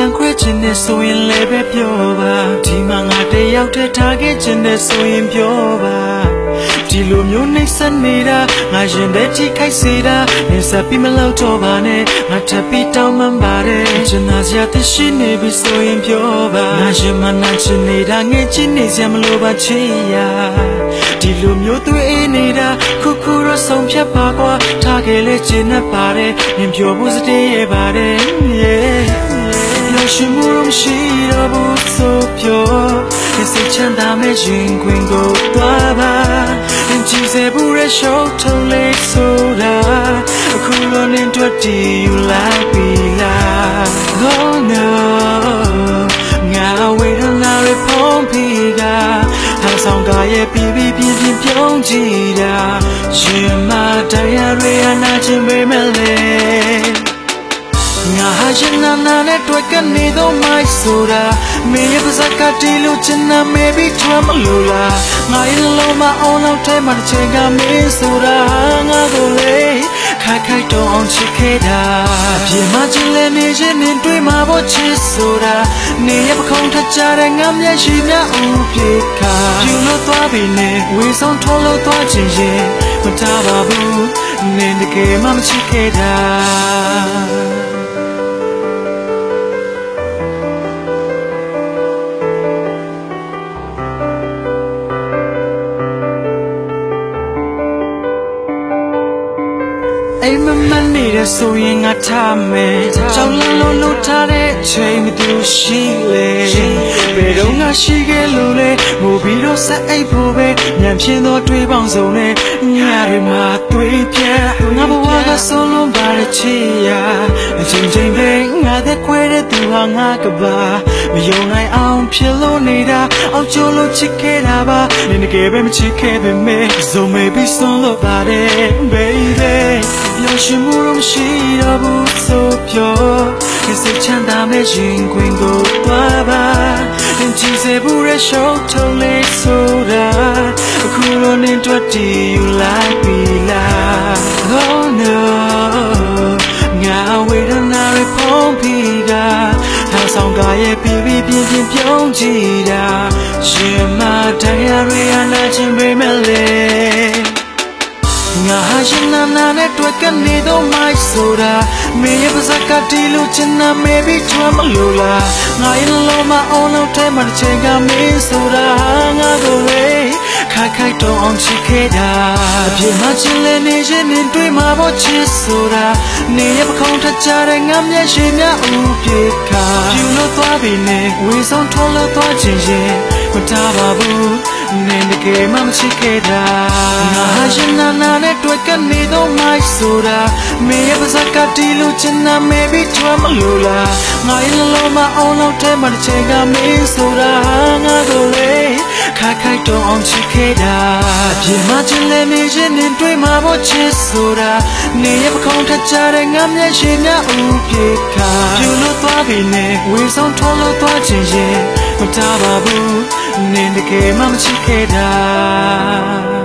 ချင်တဲ့ဆိုရင်လည်းပဲပြောပါဒီမှာငါတယောက်တည်းထားခဲ့ချင်တဲ့ဆိုရင်ပြောပါဒီလိုမျိုးနှိမ့်ဆက်နေတာငါရင်ထဲထိခိုက်စေတာနေဆက်ပြီးမလောက်တော့ပါနဲ့ငါထပ်ပြီးတောင်းပန်ပါတယ်ချင်သာစရာတရှိနေပြီဆိုရင်ပြောပါငါရင်မနာချင်နေတာငဲ့ချင်နေစရာမလိုပါချစ်ရဒီလိုမျိုးသွေးအေးနေတာခုခုတော့ဆုံးဖြတ်ပါကွာထားခဲ့လေချင်နေပါတယ်မြင်ပြောဖို့စတဲ့ရပါတယ် yeah 要是慕容西的不走飘，你谁牵大美金滚够多吧？人几岁不热手头累走啦，苦了年多地又来比啦。Oh no，我为了那位碰皮噶，他上个也比比偏偏偏激的，是嘛？大家瑞啊那真没门嘞。 ငါဟာရှင်နာနာနဲ့တွေ့ကနေတော့မိုက်ဆိုတာမင်းရဲ့ပါစကားတီလို့ချင်တာ maybe ထွမ်းမလို့လားငါရဲ့လုံးမအောင်လောက်ထဲမှာတစ်ချိန်ကမင်းဆိုတာငါကိုလေခိုက်ခိုက်တော့အောင်ချစ်ခဲ့တာအပြင်မှာချင်လဲနေချင်းနေတွေ့မှာပေါ့ချစ်ဆိုတာနေရပခုံးထကြတဲ့ငါမျက်ရှိမြဦးပြေခါပြူလို့သွားပြီနဲ့ဝေဆောင်ထောလို့သွားချင်ရင်မထားပါဘူးနေတကယ်မှမချစ်ခဲ့တာ အိမ်မမနေတဲ့ဆိုရင်ငါထားမယ်ကြောင်လန်းလို့လို့ထားတဲ့ချိန်မတူရှိလေဘယ်တော့ငါရှိခဲ့လို့လဲငိုပြီးတော့ဆက်အိပ်ဖို့ပဲညံပြင်းသောတွေးပေါင်းစုံနဲ့ညတွေမှာတွေးပြငါဘဝကဆုံးလုံးပါတဲ့ချစ်ရာအချိန်ချင်းပဲငါသက်ခွဲတဲ့သူဟာငါကပါမယုံနိုင်အောင်ဖြစ်လို့နေတာအောင်ကျိုးလို့ချစ်ခဲ့တာပါနင်တကယ်ပဲမချစ်ခဲ့ပေမဲ့ so maybe ဆုံးလို့ပါတယ် baby ပျော်ရွှင်မှုတော့မရှိတော့ဘူးဆိုပြောခင်စိတ်ချမ်းသာမဲ့ရင်ခွင်ကိုသွားပါသင်ကြည့်စေဘူးရဲ့ရှုံးထုံးလေးဆိုတာအခုတော့နင်းတွက်တည်ယူလိုက်ပြီလား Oh no ငါဝေဒနာရဖုံးပြီကထားဆောင်ကရဲ့ပြပြပြပြပြုံးကြည့်တာရှင်မတရားရရနာချင်းပေမဲ့လေ ဟာရှင်နာနာနဲ့တွေ့ကနေတော့မိုက်ဆိုတာမင်းရဲ့ပါစကားတီလို့ချင်တာ maybe ထွမ်းမလို့လားငါရဲ့လုံးမအောင်လို့ထဲမှာတစ်ချိန်ကမင်းဆိုတာငါကိုလေခိုက်ခိုက်တော့အောင်ချစ်ခဲ့တာအပြင်မှာချင်လဲနေရင်နေတွေ့မှာပေါ့ချစ်ဆိုတာနေရဲ့ပခုံးထကြတဲ့ငါမျက်ရှိမြဦးပြေခါပြူလို့သွားပြီနဲ့ဝေဆောင်ထောလို့သွားချင်ရင်မထားပါဘူး နေတကယ်မှမချစ်ခဲ့တာငါဟာရှင်နာနာနဲ့တွေ့ကနေတော့မိုက်ဆိုတာမင်းရဲ့ပါစကားတီလို့ချင်တာ maybe ထွမ်းမလို့လားငါရဲ့လုံးမအောင်လို့ထဲမှာတစ်ချိန်ကမင်းဆိုတာငါကိုလေခိုက်ခိုက်တော့အောင်ချစ်ခဲ့တာအပြင်မှာချင်လဲနေရင်နေတွေ့မှာပေါ့ချစ်ဆိုတာနေရဲ့ပခုံးထကြတဲ့ငါမျက်ရှိမြဦးပြေခါပြူလို့သွားပြီနဲ့ဝေဆောင်ထောလို့သွားချင်ရင်မထားပါဘူး နင်တကယ်မှမချစ်ခဲ့တာ